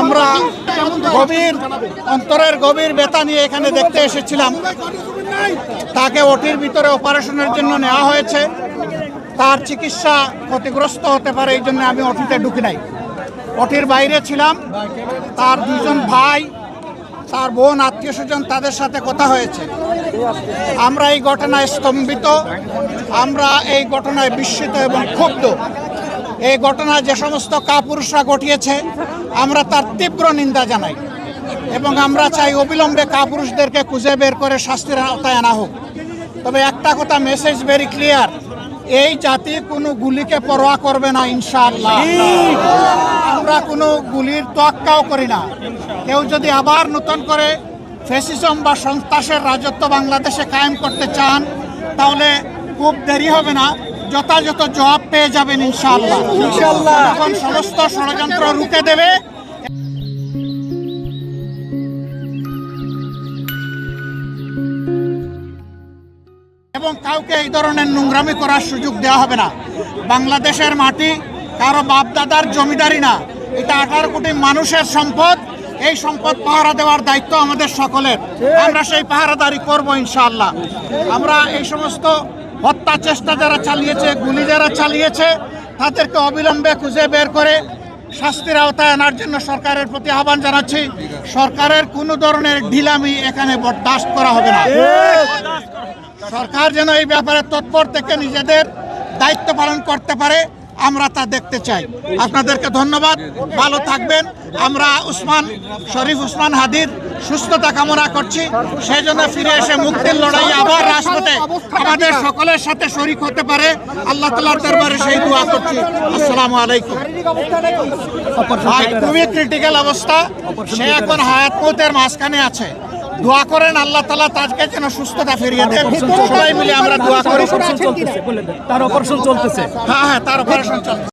আমরা গভীর, অন্তরের গভীর ব্যথা নিয়ে এখানে দেখতে এসেছিলাম। তাকে ওটির ভিতরে অপারেশনের জন্য নেওয়া হয়েছে। তার চিকিৎসা ক্ষতিগ্রস্ত হতে পারে, এই জন্য আমি ওটিতে ঢুকি নাই। ওটির বাইরে ছিলাম। তার দুজন ভাই, তার বোন, আত্মীয় স্বজন তাদের সাথে কথা হয়েছে। আমরা এই ঘটনায় স্তম্ভিত। আমরা এই ঘটনায় বিস্মিত এবং ক্ষুব্ধ। এই ঘটনা যে সমস্ত কাপুরুষরা ঘটিয়েছে, আমরা তার তীব্র নিন্দা জানাই এবং আমরা চাই অবিলম্বে কাপুরুষদেরকে খুঁজে বের করে শাস্তির আওতায় আনা হোক। তবে একটা কথা মেসেজ ভেরি ক্লিয়ার এই জাতি কোনো গুলিকে পরোয়া করবে না, ইনশাআল্লাহ। আমরা কোনো গুলির তোয়াক্কাও করি না। কেউ যদি আবার নতুন করে ফেসিজম বা সন্ত্রাসের রাজত্ব বাংলাদেশে কায়েম করতে চান, তাহলে খুব দেরি হবে না। যথাযথ জবাব পেয়ে যাবেন ইনশাআল্লাহ। ইনশাআল্লাহ। তখন সমস্ত ষড়যন্ত্র রুখে দেবে। এবং কাউকে এই ধরনের নোংরামি করার সুযোগ দেওয়া হবে না। বাংলাদেশের মাটি কারও বাপদাদার জমিদারি না। এটা আঠারো কোটি মানুষের সম্পদ। এই সম্পদ পাহারা দেওয়ার দায়িত্ব আমাদের সকলের। আমরা সেই পাহারাদারি করব ইনশাআল্লাহ। আমরা এই সমস্ত হত্যা চেষ্টা যারা চালিয়েছে, গুলি যারা চালিয়েছে, তাদেরকে অবিলম্বে খুঁজে বের করে শাস্তির আওতায় আনার জন্য সরকারের প্রতি আহ্বান জানাচ্ছি। সরকারের কোনো ধরনের ঢিলামি এখানে বরদাস্ত করা হবে না। সরকার যেন এই ব্যাপারে তৎপর থেকে নিজেদের দায়িত্ব পালন করতে পারে, আমরা তা দেখতে চাই। আপনাদেরকে ধন্যবাদ। ভালো থাকবেন। আমরা উসমান, শরীফ উসমান হাদির সুস্থতা কামনা করছি। সেই জন্য ফিরে এসে মুক্তির লড়াই আবার রাজপথে আমাদের সকলের সাথে শরিক হতে পারে। আল্লাহ তালার দরবারে সেই দোয়া করছি। আসসালামু আলাইকুম। ভাই খুবই ক্রিটিক্যাল অবস্থা। সে এখন হায়াত মতের মাঝখানে আছে। দোয়া করেন আল্লাহ তালা তাকে যেন সুস্থতা ফিরিয়ে দেন। সবাই মিলে আমরা দোয়া করি। তার অপারেশন চলতেছে হ্যাঁ হ্যাঁ তার অপারেশন চলছে